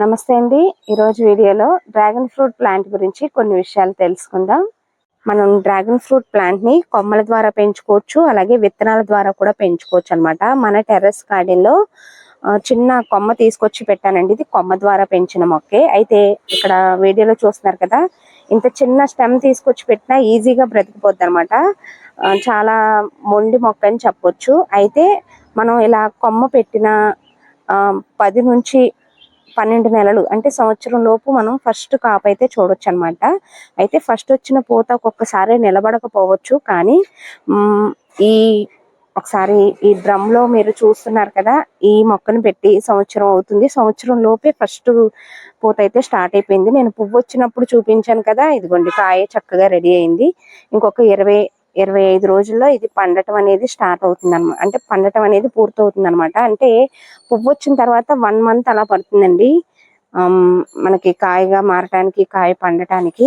నమస్తే అండి. ఈరోజు వీడియోలో డ్రాగన్ ఫ్రూట్ ప్లాంట్ గురించి కొన్ని విషయాలు తెలుసుకుందాం. మనం డ్రాగన్ ఫ్రూట్ ప్లాంట్ని కొమ్మల ద్వారా పెంచుకోవచ్చు అలాగే విత్తనాల ద్వారా కూడా పెంచుకోవచ్చు అన్నమాట. మన టెర్రస్ గార్డెన్లో చిన్న కొమ్మ తీసుకొచ్చి పెట్టానండి. ఇది కొమ్మ ద్వారా పెంచిన మొక్కే. అయితే ఇక్కడ వీడియోలో చూస్తున్నారు కదా ఇంత చిన్న స్టెమ్ తీసుకొచ్చి పెట్టినా ఈజీగా బ్రతికిపోద్ది అనమాట చాలా మొండి మొక్క అని చెప్పొచ్చు. అయితే మనం ఇలా కొమ్మ పెట్టిన ఆ, పది నుంచి పన్నెండు నెలలు అంటే సంవత్సరం లోపు మనం ఫస్ట్ కాపు అయితే చూడొచ్చు అనమాట అయితే ఫస్ట్ వచ్చిన పూత ఒక్కొక్కసారి నిలబడకపోవచ్చు కానీ ఈ ఒకసారి ఈ డ్రమ్లో మీరు చూస్తున్నారు కదా ఈ మొక్కను పెట్టి సంవత్సరం అవుతుంది. సంవత్సరం లోపే ఫస్ట్ పూత అయితే స్టార్ట్ అయిపోయింది. నేను పువ్వు వచ్చినప్పుడు చూపించాను కదా ఇదిగోండి కాయ చక్కగా రెడీ అయింది. ఇంకొక ఇరవై ఇరవై ఐదు రోజుల్లో ఇది పండటం అనేది స్టార్ట్ అవుతుంది అనమాట అంటే పండటం అనేది పూర్తవుతుంది అనమాట అంటే పువ్వు వచ్చిన తర్వాత వన్ మంత్ అలా పడుతుందండి. మనకి కాయగా మారటానికి కాయ పండటానికి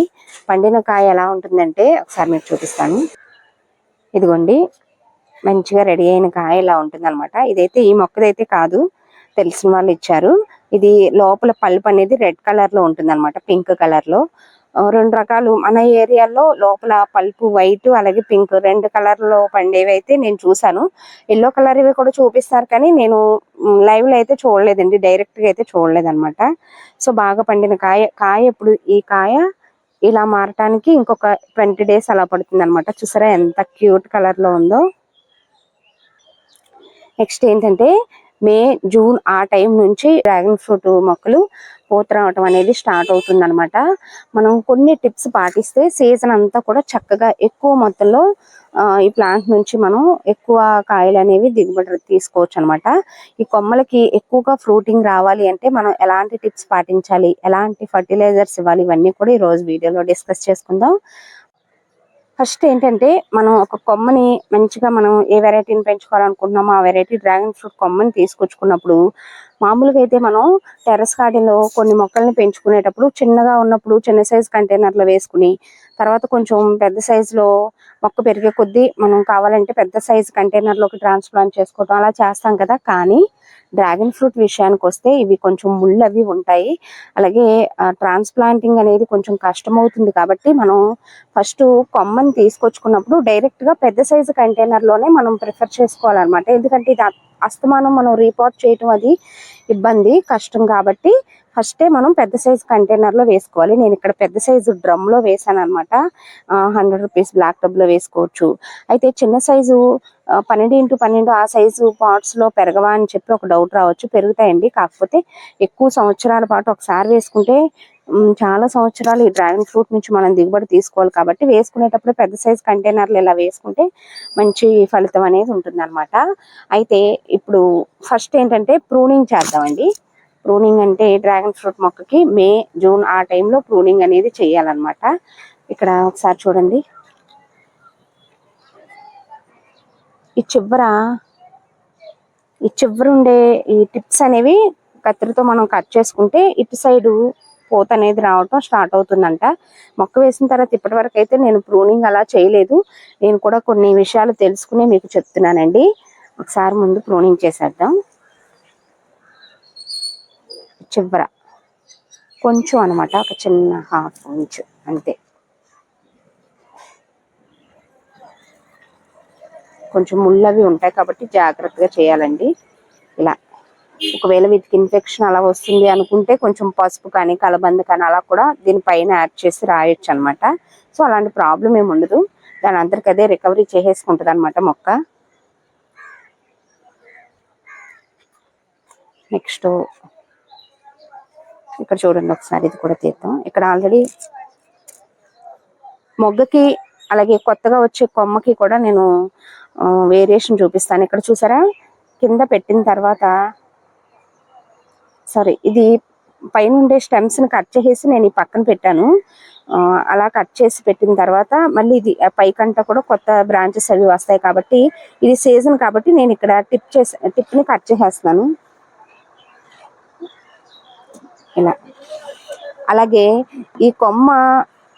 పండిన కాయ ఎలా ఉంటుందంటే ఒకసారి మీకు చూపిస్తాను. ఇదిగోండి మంచిగా రెడీ అయిన కాయ ఇలా ఉంటుంది అనమాట ఇదైతే ఈ మొక్కదైతే కాదు తెలిసిన వాళ్ళు ఇచ్చారు. ఇది లోపల పల్ప్ అనేది రెడ్ కలర్లో ఉంటుంది అనమాట పింక్ కలర్లో రెండు రకాలు. మన ఏరియాలో లోపల పల్పు వైట్ అలాగే పింక్ రెండు కలర్లో పండేవి అయితే నేను చూసాను ఎల్లో కలర్ ఇవి కూడా చూపిస్తారు కానీ నేను లైవ్లో అయితే చూడలేదండి. డైరెక్ట్గా అయితే చూడలేదన్నమాట. సో బాగా పండిన కాయ కాయ ఇప్పుడు ఈ కాయ ఇలా మారటానికి ఇంకొక ట్వంటీ డేస్ అలా పడుతుంది అనమాట చూసారా ఎంత క్యూట్ కలర్లో ఉందో. నెక్స్ట్ ఏంటంటే మే జూన్ ఆ టైం నుంచి డ్రాగన్ ఫ్రూట్ మొక్కలు పూత రావటం అనేది స్టార్ట్ అవుతుంది అనమాట మనం కొన్ని టిప్స్ పాటిస్తే సీజన్ అంతా కూడా చక్కగా ఎక్కువ మొత్తంలో ఈ ప్లాంట్ నుంచి మనం ఎక్కువ కాయలు అనేవి దిగుబడి తీసుకోవచ్చు అనమాట ఈ కొమ్మలకి ఎక్కువగా ఫ్రూటింగ్ రావాలి అంటే మనం ఎలాంటి టిప్స్ పాటించాలి? ఎలాంటి ఫర్టిలైజర్స్ ఇవ్వాలి? ఇవన్నీ కూడా ఈ రోజు వీడియోలో డిస్కస్ చేసుకుందాం. ఫస్ట్ ఏంటంటే మనం ఒక కొమ్మని మంచిగా మనం ఏ వెరైటీని పెంచుకోవాలనుకుంటున్నామో ఆ వెరైటీ డ్రాగన్ ఫ్రూట్ కొమ్మని తీసుకొచ్చుకున్నప్పుడు మామూలుగా అయితే మనం టెర్రస్ గార్డెన్లో కొన్ని మొక్కల్ని పెంచుకునేటప్పుడు చిన్నగా ఉన్నప్పుడు చిన్న సైజ్ కంటైనర్లో వేసుకుని తర్వాత కొంచెం పెద్ద సైజులో మొక్క పెరిగే కొద్దీ మనం కావాలంటే పెద్ద సైజు కంటైనర్లోకి ట్రాన్స్ప్లాంట్ చేసుకోవటం అలా చేస్తాం కదా. కానీ డ్రాగన్ ఫ్రూట్ విషయానికి వస్తే ఇవి కొంచెం ముళ్ళు అవి ఉంటాయి. అలాగే ట్రాన్స్ప్లాంటింగ్ అనేది కొంచెం కష్టం అవుతుంది కాబట్టి మనం ఫస్ట్ కొమ్మని తీసుకొచ్చుకున్నప్పుడు డైరెక్ట్గా పెద్ద సైజు కంటైనర్లోనే మనం ప్రిఫర్ చేసుకోవాలన్నమాట. ఎందుకంటే ఇది అస్తమానం మనం రీపోర్ట్ చేయటం అది ఇబ్బంది కష్టం కాబట్టి ఫస్టే మనం పెద్ద సైజు కంటైనర్లో వేసుకోవాలి. నేను ఇక్కడ పెద్ద సైజు డ్రమ్లో వేసాను అనమాట హండ్రెడ్ రూపీస్ బ్లాక్ టబ్లో వేసుకోవచ్చు. అయితే చిన్న సైజు పన్నెండు ఇంటూ పన్నెండు ఆ సైజు పాట్స్లో పెరగవా అని చెప్పి ఒక డౌట్ రావచ్చు. పెరుగుతాయండి. కాకపోతే ఎక్కువ సంవత్సరాల పాటు ఒకసారి వేసుకుంటే చాలా సంవత్సరాలు ఈ డ్రాగన్ ఫ్రూట్ నుంచి మనం దిగుబడి తీసుకోవాలి కాబట్టి వేసుకునేటప్పుడు పెద్ద సైజ్ కంటైనర్లు ఇలా వేసుకుంటే మంచి ఫలితం అనేది ఉంటుంది అయితే ఇప్పుడు ఫస్ట్ ఏంటంటే ప్రూనింగ్ చేద్దామండి. ప్రూనింగ్ అంటే డ్రాగన్ ఫ్రూట్ మొక్కకి మే జూన్ ఆ టైంలో ప్రూనింగ్ అనేది చేయాలన్నమాట. ఇక్కడ ఒకసారి చూడండి. ఈ చివర ఈ చివర ఉండే ఈ టిప్స్ అనేవి కత్తిరితో మనం కట్ చేసుకుంటే ఇటు సైడ్ పూత అనేది రావటం స్టార్ట్ అవుతుందంట. మొక్క వేసిన తర్వాత ఇప్పటి వరకు అయితే నేను ప్రూనింగ్ అలా చేయలేదు. నేను కూడా కొన్ని విషయాలు తెలుసుకుని మీకు చెప్తున్నానండి. ఒకసారి ముందు ప్రూనింగ్ చేసేద్దాం. చివర. కొంచెం అన్నమాట ఒక చిన్న హాఫ్ ఇంచ్ అంతే. కొంచెం ముళ్ళవి ఉంటాయి కాబట్టి జాగ్రత్తగా చేయాలండి. ఇలా. ఒకవేళ వీటికి ఇన్ఫెక్షన్ అలా వస్తుంది అనుకుంటే కొంచెం పసుపు కానీ కలబంద కానీ అలా కూడా దీనిపైన యాడ్ చేసి రాయొచ్చు అనమాట సో అలాంటి ప్రాబ్లం ఏమి ఉండదు. దాని అందరికి అదే రికవరీ చేసేసుకుంటుంది అనమాట మొక్క. నెక్స్ట్ ఇక్కడ చూడండి ఒకసారి ఇది కూడా తీద్దాం. ఇక్కడ ఆల్రెడీ మొగ్గకి అలాగే కొత్తగా వచ్చే కొమ్మకి కూడా నేను వేరియేషన్ చూపిస్తాను. ఇక్కడ చూసారా? కింద పెట్టిన తర్వాత సారీ ఇది పైన ఉండే స్టెమ్స్ని కట్ చేసేసి నేను ఈ పక్కన పెట్టాను. అలా కట్ చేసి పెట్టిన తర్వాత మళ్ళీ ఇది పైకంట కూడా కొత్త బ్రాంచెస్ అవి వస్తాయి కాబట్టి ఇది సీజన్ కాబట్టి నేను ఇక్కడ టిప్ చేసి టిప్ని కట్ చేసేస్తున్నాను. ఇలా. అలాగే ఈ కొమ్మ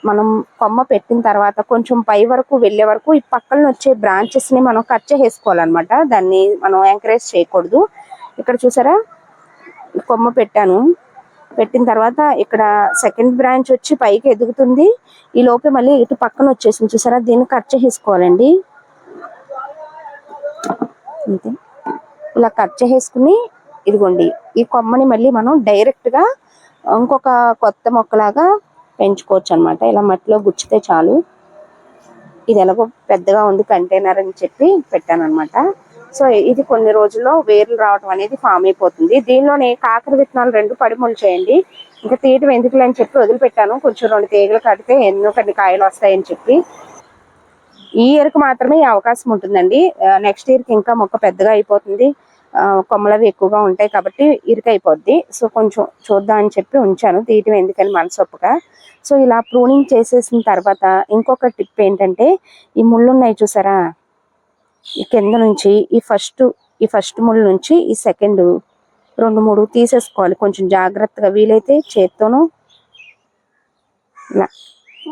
మనం కొమ్మ పెట్టిన తర్వాత కొంచెం పై వరకు వెళ్ళే వరకు ఈ పక్కన వచ్చే బ్రాంచెస్ని మనం కట్ చేసుకోవాలన్నమాట దాన్ని మనం ఎంకరేజ్ చేయకూడదు. ఇక్కడ చూసారా? కొమ్మ పెట్టాను. పెట్టిన తర్వాత ఇక్కడ సెకండ్ బ్రాంచ్ వచ్చి పైకి ఎదుగుతుంది. ఈ లోపే మళ్ళీ ఇటు పక్కన వచ్చేసింది. చూసారా? దీన్ని కట్ చేసేసుకోవాలండి. అంతే. ఇలా కట్ చేసేసుకుని ఇదిగోండి ఈ కొమ్మని మళ్ళీ మనం డైరెక్ట్గా ఇంకొక కొత్త మొక్కలాగా పెంచుకోవచ్చు అనమాట ఇలా మట్టిలో గుచ్చితే చాలు. ఇది ఎలాగో పెద్దగా ఉంది కంటైనర్ అని చెప్పి పెట్టాను అనమాట సో ఇది కొన్ని రోజుల్లో వేర్లు రావడం అనేది ఫామ్ అయిపోతుంది. దీనిలోనే కాకర విత్తనాలు రెండు పడి చేయండి. ఇంకా తీయటం ఎందుకులే అని చెప్పి వదిలిపెట్టాను. కొంచెం రెండు తీగలు కడితే ఎన్నో కొన్ని కాయలు వస్తాయని చెప్పి. ఈ ఇయర్కి మాత్రమే ఈ అవకాశం ఉంటుందండి. నెక్స్ట్ ఇయర్కి ఇంకా మొక్క పెద్దగా అయిపోతుంది. కొమ్మలవి ఎక్కువగా ఉంటాయి కాబట్టి ఇరుకైపోద్ది. సో కొంచెం చూద్దాం అని చెప్పి ఉంచాను. తీయటం ఎందుకని మనసొప్పగా. సో ఇలా ప్రూనింగ్ చేసేసిన తర్వాత ఇంకొక టిప్ ఏంటంటే ఈ ముళ్ళు ఉన్నాయి చూసారా? ఈ కింద నుంచి ఈ ఫస్ట్ ఈ ఫస్ట్ ముళ్ళు నుంచి ఈ సెకండ్ రెండు మూడు తీసేసుకోవాలి. కొంచెం జాగ్రత్తగా వీలైతే చేత్తోనూ ఇలా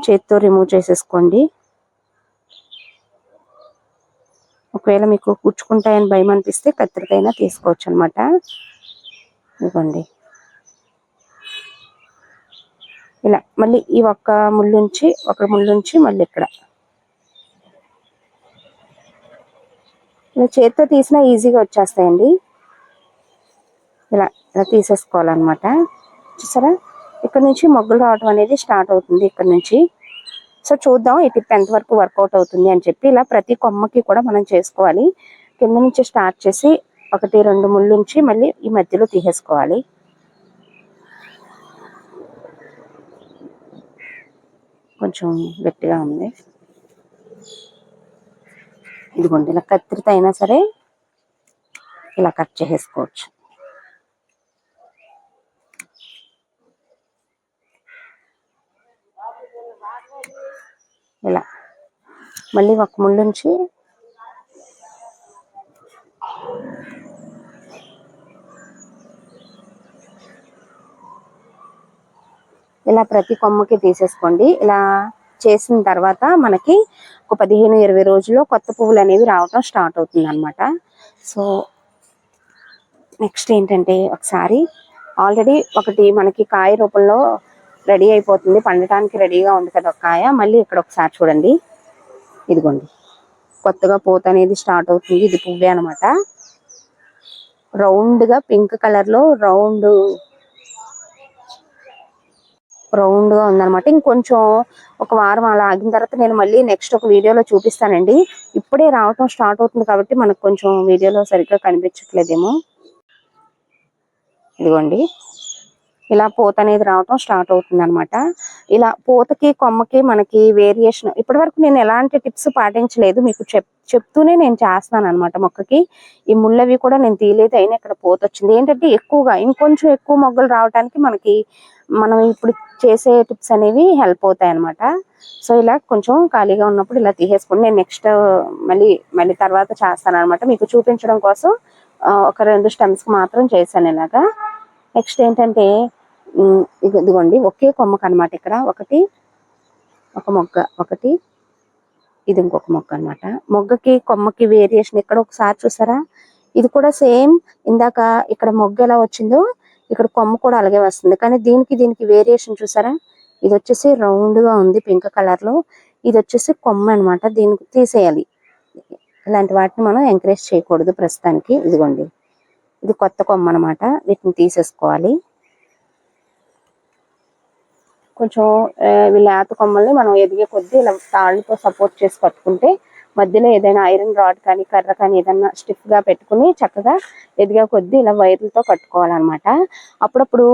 చేత్తో రిమూవ్ చేసేసుకోండి. ఒకవేళ మీకు కుచ్చుకుంటాయని భయం అనిపిస్తే కత్తిరికైనా తీసుకోవచ్చు అనమాట ఇదిగోండి. ఇలా మళ్ళీ ఈ ఒక్క ముళ్ళుంచి ఒక ముళ్ళుంచి మళ్ళీ ఇక్కడ. ఇలా చేత్తో తీసినా ఈజీగా వచ్చేస్తాయండి. ఇలా ఇలా తీసేసుకోవాలన్నమాట. చూసారా? ఇక్కడ నుంచి మొగ్గులు రావడం అనేది స్టార్ట్ అవుతుంది ఇక్కడ నుంచి. సో చూద్దాం ఈ టిప్ ఎంతవరకు వర్కౌట్ అవుతుంది అని చెప్పి ఇలా ప్రతి కొమ్మకి కూడా మనం చేసుకోవాలి. కింద నుంచి స్టార్ట్ చేసి ఒకటి రెండు ముళ్ళు నుంచి మళ్ళీ ఈ మధ్యలో తీసేసుకోవాలి. కొంచెం గట్టిగా ఉంది. ఇదిగోండి ఇలా కత్తిరితో అయినా సరే ఇలా కట్ చేసేసుకోవచ్చు. ఇలా మళ్ళీ ఒక ముళ్ళు నుంచి ఇలా ప్రతి కొమ్మకి తీసేసుకోండి. ఇలా చేసిన తర్వాత మనకి ఒక పదిహేను ఇరవై రోజుల్లో కొత్త పువ్వులు అనేవి రావటం స్టార్ట్ అవుతుంది అనమాట సో నెక్స్ట్ ఏంటంటే ఒకసారి ఆల్రెడీ ఒకటి మనకి కాయ రూపంలో రెడీ అయిపోతుంది. పండటానికి రెడీగా ఉంది కదా ఒక కాయ. మళ్ళీ ఇక్కడ ఒకసారి చూడండి. ఇదిగోండి. కొత్తగా పూత అనేది స్టార్ట్ అవుతుంది. ఇది పువ్వే అనమాట రౌండ్గా పింక్ కలర్లో రౌండ్ రౌండ్గా ఉందన్నమాట. ఇంకొంచెం ఒక వారం అలా ఆగిన తర్వాత నేను మళ్ళీ నెక్స్ట్ ఒక వీడియోలో చూపిస్తానండి. ఇప్పుడే రావటం స్టార్ట్ అవుతుంది కాబట్టి మనకు కొంచెం వీడియోలో సరిగ్గా కనిపించట్లేదేమో. ఇదిగోండి. ఇలా పూత అనేది రావటం స్టార్ట్ అవుతుంది అనమాట ఇలా పూతకి కొమ్మకి మనకి వేరియేషన్ ఇప్పటి వరకు నేను ఎలాంటి టిప్స్ పాటించలేదు. మీకు చెప్ చెప్తూనే నేను చేస్తున్నాను అనమాట మొక్కకి. ఈ ముళ్ళవి కూడా నేను తీయలేదు అయినా ఇక్కడ పూత వచ్చింది ఏంటంటే ఎక్కువగా ఇంకొంచెం ఎక్కువ మొగ్గలు రావడానికి మనకి మనం ఇప్పుడు చేసే టిప్స్ అనేవి హెల్ప్ అవుతాయి అనమాట సో ఇలా కొంచెం ఖాళీగా ఉన్నప్పుడు ఇలా తీసేసుకుని నేను నెక్స్ట్ మళ్ళీ మళ్ళీ తర్వాత చేస్తాను అనమాట మీకు చూపించడం కోసం ఒక రెండు స్టెమ్స్ మాత్రం చేశాను ఇలాగా. నెక్స్ట్ ఏంటంటే ఇదిగోండి ఒకే కొమ్మకు అనమాట ఇక్కడ. ఒకటి ఒక మొగ్గ ఒకటి ఇది ఇంకొక మొగ్గ అన్నమాట. మొగ్గకి కొమ్మకి వేరియేషన్ ఇక్కడ ఒకసారి చూసారా? ఇది కూడా సేమ్ ఇందాక ఇక్కడ మొగ్గ ఎలా వచ్చిందో ఇక్కడ కొమ్మ కూడా అలాగే వస్తుంది. కానీ దీనికి దీనికి వేరియేషన్ చూసారా? ఇది వచ్చేసి రౌండ్గా ఉంది పింక్ కలర్లో. ఇది వచ్చేసి కొమ్మ అన్నమాట. దీనికి తీసేయాలి. ఇలాంటి వాటిని మనం ఎంకరేజ్ చేయకూడదు ప్రస్తుతానికి. ఇదిగోండి. ఇది కొత్త కొమ్మ అన్నమాట. వీటిని తీసేసుకోవాలి. కొంచెం ఆ, లేత కొమ్మల్ని మనం ఎదిగే కొద్దీ ఇలా తాళ్ళతో సపోర్ట్ చేసి పట్టుకుంటే మధ్యలో ఏదైనా ఐరన్ రాడ్ కానీ కర్ర కానీ ఏదైనా స్టిఫ్గా పెట్టుకుని చక్కగా ఎదిగే కొద్దీ ఇలా వైర్లతో కట్టుకోవాలన్నమాట. అప్పుడప్పుడు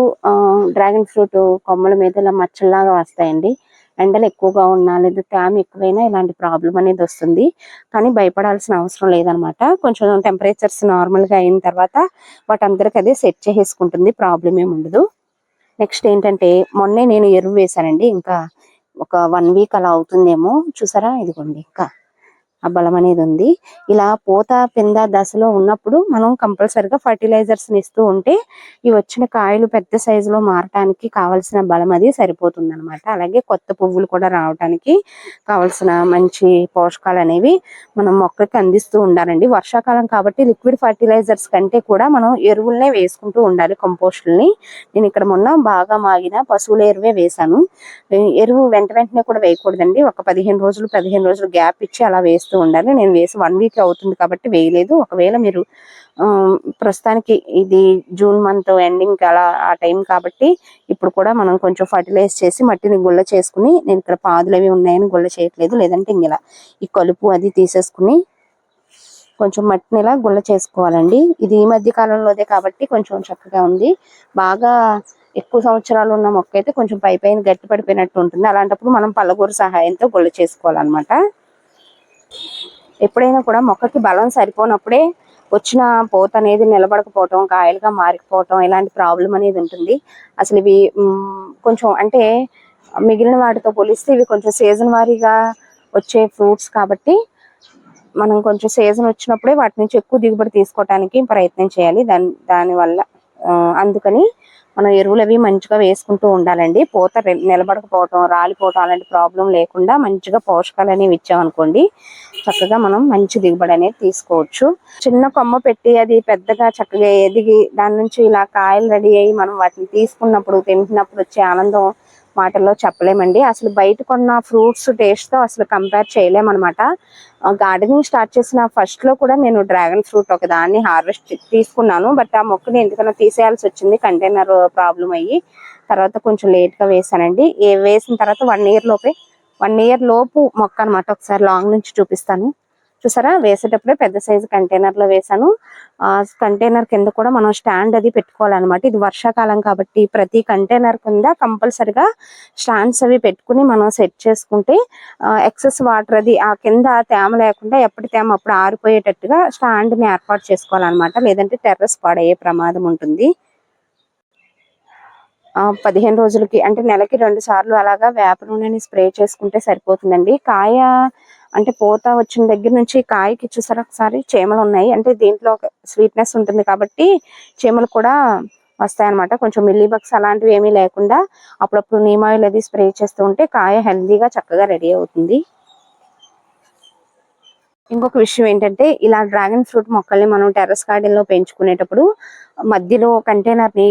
డ్రాగన్ ఫ్రూట్ కొమ్మల మీద ఇలా మచ్చల్లాగా వస్తాయండి. ఎండలు ఎక్కువగా ఉన్నా లేదా తేమ ఎక్కువైనా ఇలాంటి ప్రాబ్లం అనేది వస్తుంది. కానీ భయపడాల్సిన అవసరం లేదనమాట కొంచెం టెంపరేచర్స్ నార్మల్గా అయిన తర్వాత వాటందరికి అదే సెట్ చేసేసుకుంటుంది. ప్రాబ్లం ఏమి ఉండదు. నెక్స్ట్ ఏంటంటే మొన్నే నేను ఎరువు వేశానండి. ఇంకా ఒక వన్ వీక్ అలా అవుతుందేమో. చూసారా? ఇదిగోండి. ఇంకా ఆ బలం అనేది ఉంది. ఇలా పూత పింద దశలో ఉన్నప్పుడు మనం కంపల్సరిగా ఫర్టిలైజర్స్ ఇస్తూ ఉంటే ఈ వచ్చిన కాయలు పెద్ద సైజులో మారటానికి కావలసిన బలం అది సరిపోతుంది అనమాట అలాగే కొత్త పువ్వులు కూడా రావడానికి కావలసిన మంచి పోషకాలు అనేవి మనం మొక్కకి అందిస్తూ ఉండాలండి. వర్షాకాలం కాబట్టి లిక్విడ్ ఫర్టిలైజర్స్ కంటే కూడా మనం ఎరువులనే వేసుకుంటూ ఉండాలి కంపోస్టుల్ని నేను ఇక్కడ మొన్న బాగా మాగిన పశువుల ఎరువే వేశాను. ఎరువు వెంట వెంటనే కూడా వేయకూడదండి. ఒక పదిహేను రోజులు పదిహేను రోజులు గ్యాప్ ఇచ్చి అలా వేస్తూ ఉండాలి. నేను వేసి వన్ వీక్ అవుతుంది కాబట్టి వేయలేదు. ఒకవేళ మీరు ప్రస్తుతానికి ఇది జూన్ మంత్ ఎండింగ్ అలా ఆ టైం కాబట్టి ఇప్పుడు కూడా మనం కొంచెం ఫర్టిలైజ్ చేసి మట్టిని గుల్ల చేసుకుని నేను ఇక్కడ పాదులు అవి ఉన్నాయని గుల్ల చేయట్లేదు. లేదంటే ఇంకెలా ఈ కలుపు అది తీసేసుకుని కొంచెం మట్టిని ఇలా గుల్ల చేసుకోవాలండి. ఇది ఈ మధ్య కాలంలోదే కాబట్టి కొంచెం చక్కగా ఉంది. బాగా ఎక్కువ సంవత్సరాలు ఉన్న మొక్క అయితే కొంచెం పై పైన గట్టి పడిపోయినట్టు ఉంటుంది. అలాంటప్పుడు మనం పల్లగూరు సహాయంతో గుల్ల చేసుకోవాలన్నమాట. ఎప్పుడైనా కూడా మొక్కకి బలం సరిపోనప్పుడే వచ్చిన పోత అనేది నిలబడకపోవటం కాయలుగా మారిపోవటం ఇలాంటి ప్రాబ్లం అనేది ఉంటుంది. అసలు ఇవి కొంచెం అంటే మిగిలిన వాటితో పోలిస్తే ఇవి కొంచెం సీజన్ వారీగా వచ్చే ఫ్రూట్స్ కాబట్టి మనం కొంచెం సీజన్ వచ్చినప్పుడే వాటి నుంచి ఎక్కువ దిగుబడి తీసుకోవడానికి ప్రయత్నం చేయాలి. దాని దానివల్ల అందుకని మనం ఎరువులు అవి మంచిగా వేసుకుంటూ ఉండాలండి. పూత నిలబడకపోవటం రాలిపోవటం అలాంటి ప్రాబ్లం లేకుండా మంచిగా పోషకాలు అనేవి ఇచ్చామనుకోండి చక్కగా మనం మంచి దిగుబడి అనేది తీసుకోవచ్చు. చిన్న కొమ్మ పెట్టి అది పెద్దగా చక్కగా ఎదిగి దాని నుంచి ఇలా కాయలు రెడీ అయ్యి మనం వాటిని తీసుకున్నప్పుడు తింటున్నప్పుడు వచ్చే ఆనందం మాటల్లో చెప్పలేమండి. అసలు బయట కొన్న ఫ్రూట్స్ టేస్ట్తో అసలు కంపేర్ చేయలేమన్నమాట. గార్డెనింగ్ స్టార్ట్ చేసిన ఫస్ట్లో కూడా నేను డ్రాగన్ ఫ్రూట్ ఒక దాన్ని హార్వెస్ట్ తీసుకున్నాను. బట్ ఆ మొక్కని ఎందుకన్నా తీసేయాల్సి వచ్చింది. కంటైనర్ ప్రాబ్లం అయ్యి తర్వాత కొంచెం లేట్గా వేసానండి. ఏ వేసిన తర్వాత వన్ ఇయర్ లోపే వన్ ఇయర్ లోపు మొక్క అన్నమాట. ఒకసారి లాంగ్ నుంచి చూపిస్తాను. చూసారా? వేసేటప్పుడే పెద్ద సైజు కంటైనర్లో వేసాను ఆ కంటైనర్ కింద కూడా మనం స్టాండ్ అది పెట్టుకోవాలన్నమాట. ఇది వర్షాకాలం కాబట్టి ప్రతి కంటైనర్ కింద కంపల్సరిగా స్టాండ్స్ అవి పెట్టుకుని మనం సెట్ చేసుకుంటే ఎక్సెస్ వాటర్ అది ఆ కింద తేమ లేకుండా ఎప్పటి తేమ అప్పుడు ఆరిపోయేటట్టుగా స్టాండ్ని ఏర్పాటు చేసుకోవాలన్నమాట. లేదంటే టెర్రస్ పాడయ్యే ప్రమాదం ఉంటుంది. ఆ పదిహేను రోజులకి అంటే నెలకి రెండు సార్లు అలాగా వేప నూనెని స్ప్రే చేసుకుంటే సరిపోతుందండి. కాయ అంటే పూత వచ్చిన దగ్గర నుంచి కాయకి చూసారా ఒకసారి? చీమలు ఉన్నాయి. అంటే దీంట్లో స్వీట్నెస్ ఉంటుంది కాబట్టి చీమలు కూడా వస్తాయి అనమాట కొంచెం మిల్లీ బగ్స్ అలాంటివి ఏమీ లేకుండా అప్పుడప్పుడు నీమ్ ఆయిల్ అది స్ప్రే చేస్తూ ఉంటే కాయ హెల్దీగా చక్కగా రెడీ అవుతుంది. ఇంకొక విషయం ఏంటంటే ఇలా డ్రాగన్ ఫ్రూట్ మొక్కల్ని మనం టెర్రస్ గార్డెన్లో పెంచుకునేటప్పుడు మధ్యలో కంటైనర్ని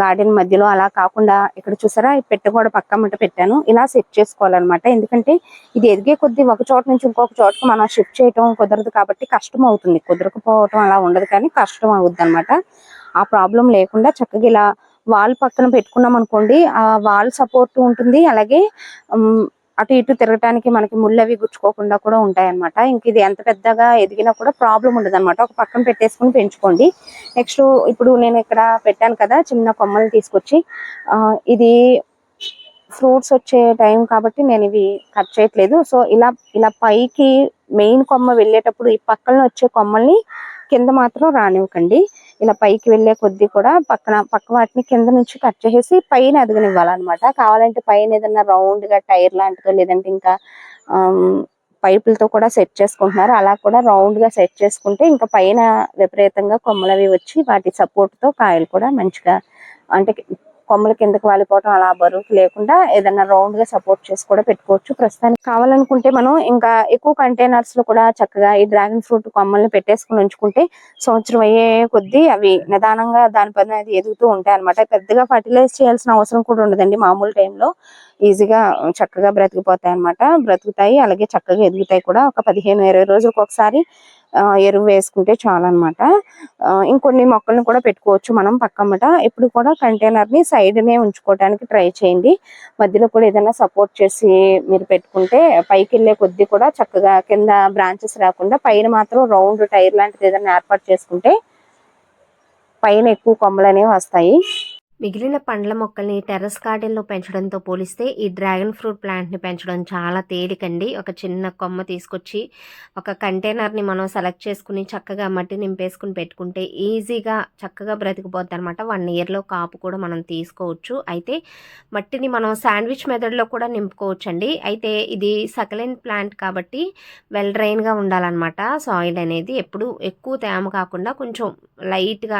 గార్డెన్ మధ్యలో అలా కాకుండా ఇక్కడ చూసారా ఈ పెట్టగోడ పక్క మట పెట్టాను. ఇలా సెట్ చేసుకోవాలన్నమాట. ఎందుకంటే ఇది ఎదిగే కొద్దీ ఒక చోట నుంచి ఇంకొక చోటకి మనం షిఫ్ట్ చేయటం కుదరదు కాబట్టి కష్టం అవుతుంది. కుదరకపోవటం అలా ఉండదు కానీ కష్టం అవుద్ది అనమాట ఆ ప్రాబ్లం లేకుండా చక్కగా ఇలా వాల్ పక్కన పెట్టుకున్నాం అనుకోండి ఆ వాల్ సపోర్ట్ ఉంటుంది. అలాగే అటు ఇటు తిరగటానికి మనకి ముళ్ళవి గుచ్చుకోకుండా కూడా ఉంటాయి అనమాట ఇంక ఇది ఎంత పెద్దగా ఎదిగినా కూడా ప్రాబ్లం ఉండదు అనమాట ఒక పక్కన పెట్టేసుకుని పెంచుకోండి. నెక్స్ట్ ఇప్పుడు నేను ఇక్కడ పెట్టాను కదా చిన్న కొమ్మలు తీసుకొచ్చి. ఇది ఫ్రూట్స్ వచ్చే టైం కాబట్టి నేను ఇవి కట్ చేయట్లేదు. సో ఇలా ఇలా పైకి మెయిన్ కొమ్మ వెళ్ళేటప్పుడు ఈ పక్కన వచ్చే కొమ్మల్ని కింద మాత్రం రానివ్వకండి. ఇలా పైకి వెళ్ళే కొద్దీ కూడా పక్కన పక్క వాటిని కింద నుంచి కట్ చేసేసి పైన ఎదగనివ్వాలన్నమాట కావాలంటే పైన ఏదైనా రౌండ్గా టైర్ లాంటిదో లేదంటే ఇంకా పైపులతో కూడా సెట్ చేసుకుంటున్నారు. అలా కూడా రౌండ్గా సెట్ చేసుకుంటే ఇంకా పైన విపరీతంగా కొమ్మలవి వచ్చి వాటి సపోర్ట్తో కాయలు కూడా మంచిగా అంటే కొమ్మలు కిందకి వాలిపోవటం అలా బరువుకి లేకుండా ఏదైనా రౌండ్గా సపోర్ట్ చేసి కూడా పెట్టుకోవచ్చు. ప్రస్తుతానికి కావాలనుకుంటే మనం ఇంకా ఎక్కువ కంటైనర్స్లో కూడా చక్కగా ఈ డ్రాగన్ ఫ్రూట్ కొమ్మల్ని పెట్టేసుకుని ఉంచుకుంటే సంవత్సరం అయ్యే కొద్దీ అవి నిదానంగా దానిపైన అది ఎదుగుతూ ఉంటాయి అనమాట పెద్దగా ఫర్టిలైజ్ చేయాల్సిన అవసరం కూడా ఉండదండి మామూలు టైంలో ఈజీగా చక్కగా బ్రతికిపోతాయి అనమాట బ్రతుకుతాయి అలాగే చక్కగా ఎదుగుతాయి కూడా. ఒక పదిహేను ఇరవై రోజులకు ఒకసారి ఎరువు వేసుకుంటే చాలు అనమాట ఇంకొన్ని మొక్కలను కూడా పెట్టుకోవచ్చు మనం పక్కమ్మట. ఎప్పుడు కూడా కంటైనర్ని సైడ్నే ఉంచుకోవడానికి ట్రై చేయండి. మధ్యలో కూడా ఏదైనా సపోర్ట్ చేసి మీరు పెట్టుకుంటే పైకి వెళ్ళే కొద్దీ కూడా చక్కగా కింద బ్రాంచెస్ రాకుండా పైన మాత్రం రౌండ్ టైర్ లాంటిది ఏదైనా ఏర్పాటు చేసుకుంటే పైన ఎక్కువ కొమ్మలు అనేవి వస్తాయి. మిగిలిన పండ్ల మొక్కల్ని టెర్రస్ గార్డెన్లో పెంచడంతో పోలిస్తే ఈ డ్రాగన్ ఫ్రూట్ ప్లాంట్ని పెంచడం చాలా తేలికండి. ఒక చిన్న కొమ్మ తీసుకొచ్చి ఒక కంటైనర్ని మనం సెలెక్ట్ చేసుకుని చక్కగా మట్టి నింపేసుకుని పెట్టుకుంటే ఈజీగా చక్కగా బ్రతికిపోద్ది అనమాట వన్ ఇయర్లో కాపు కూడా మనం తీసుకోవచ్చు. అయితే మట్టిని మనం శాండ్విచ్ మెథడ్లో కూడా నింపుకోవచ్చు అండి అయితే ఇది సకలెంట్ ప్లాంట్ కాబట్టి వెల్ డ్రైన్గా ఉండాలన్నమాట. సాయిల్ అనేది ఎప్పుడు ఎక్కువ తేమ కాకుండా కొంచెం లైట్గా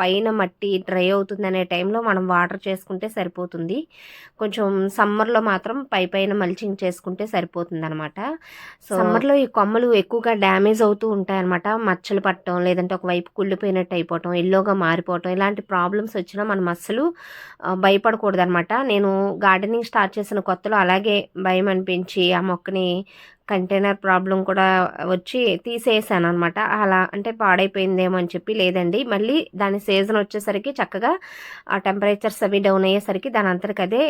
పైన మట్టి డ్రై అవుతుంది అనే టైంలో మనం వాటర్ చేసుకుంటే సరిపోతుంది. కొంచెం సమ్మర్లో మాత్రం పై పైన మల్చింగ్ చేసుకుంటే సరిపోతుంది అనమాట సో సమ్మర్లో ఈ కొమ్మలు ఎక్కువగా డ్యామేజ్ అవుతూ ఉంటాయి అనమాట మచ్చలు పట్టడం లేదంటే ఒకవైపు కుళ్ళిపోయినట్టు అయిపోవటం ఎల్లోగా మారిపోవటం ఇలాంటి ప్రాబ్లమ్స్ వచ్చినా మనం అస్సలు భయపడకూడదు అనమాట నేను గార్డెనింగ్ స్టార్ట్ చేసిన కొత్తలో అలాగే భయం అనిపించి ఆ మొక్కని కంటైనర్ ప్రాబ్లం కూడా వచ్చి తీసేసాను అనమాట అలా అంటే పాడైపోయిందేమో అని చెప్పి లేదండి. మళ్ళీ దాని సీజన్ వచ్చేసరికి చక్కగా ఆ టెంపరేచర్స్ అవి డౌన్ అయ్యేసరికి దాని అంతరికదే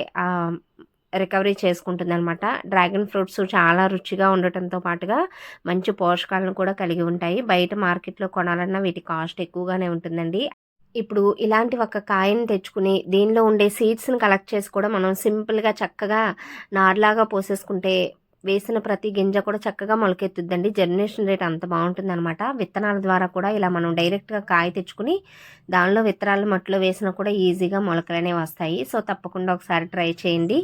రికవరీ చేసుకుంటుంది అనమాట డ్రాగన్ ఫ్రూట్స్ చాలా రుచిగా ఉండటంతో పాటుగా మంచి పోషకాలను కూడా కలిగి ఉంటాయి. బయట మార్కెట్లో కొనాలన్నా వీటి కాస్ట్ ఎక్కువగానే ఉంటుందండి. ఇప్పుడు ఇలాంటి ఒక కాయని తెచ్చుకుని దీనిలో ఉండే సీడ్స్ని కలెక్ట్ చేసి కూడా మనం సింపుల్గా చక్కగా నార్లాగా పోసేసుకుంటే వేసిన ప్రతి గింజ కూడా చక్కగా మొలకెత్తుద్దండి. జర్మినేషన్ రేట్ అంత బాగుంటుంది అనమాట విత్తనాల ద్వారా కూడా ఇలా మనం డైరెక్ట్గా కాయ తెచ్చుకుని దానిలో విత్తనాలు మట్టిలో వేసినా కూడా ఈజీగా మొలకలనే వస్తాయి. సో తప్పకుండా ఒకసారి ట్రై చేయండి.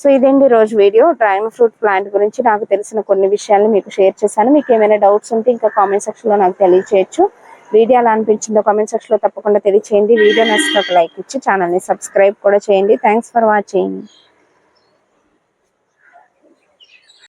సో ఇదండి రోజు వీడియో. డ్రాగన్ ఫ్రూట్ ప్లాంట్ గురించి నాకు తెలిసిన కొన్ని విషయాలు మీకు షేర్ చేశాను. మీకు ఏమైనా డౌట్స్ ఉంటే ఇంకా కామెంట్ సెక్షన్లో నాకు తెలియచేయచ్చు. వీడియో ఎలా అనిపించిందో కామెంట్ సెక్షన్లో తప్పకుండా తెలియచేయండి. వీడియో నచ్చితే ఒక లైక్ ఇచ్చి ఛానల్ని సబ్స్క్రైబ్ కూడా చేయండి. Thanks for watching.